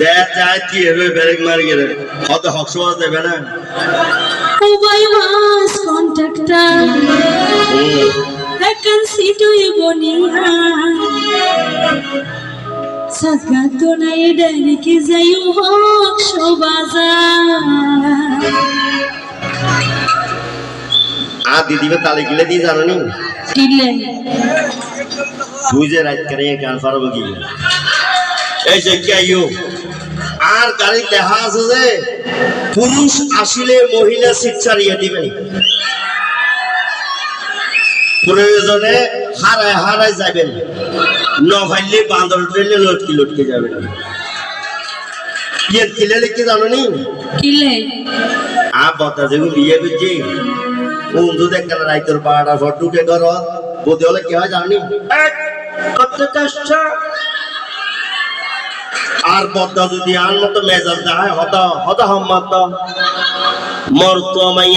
দেখ যায় কি হবে ব্রেক মারি গেলে অত হকসবাজ দেবে না. হুম। I can see to you bonia. Sagato na edani kizayu hok shobaza. আর দিদিবে তালে গিলে দিয়ে জানো নি. তুই যে রাত করে গান পারব কি এই যে কে আইও আর গাড়ি লেখা আছে যে পুরুষ আসিলে মহিলা সিট ছাড়িয়ে দিবেন প্রয়োজনে হারায় হারায় যাবেন। নভাইলে বান্দর ট্রেনে লটকে লটকে যাবেন ইয়ে কিলে লিখতে জানো নি? Kile. আ বতা যেগুলো বিয়ে করছি বন্ধু রাইতর পাড়া ঢুকে ঘর। বোধ হলে কি হয় জানি কত কষ্ট। আর পদ্মা যদি আর মতো মেজাজ দেখায় হতা হতা হম্মত মর তো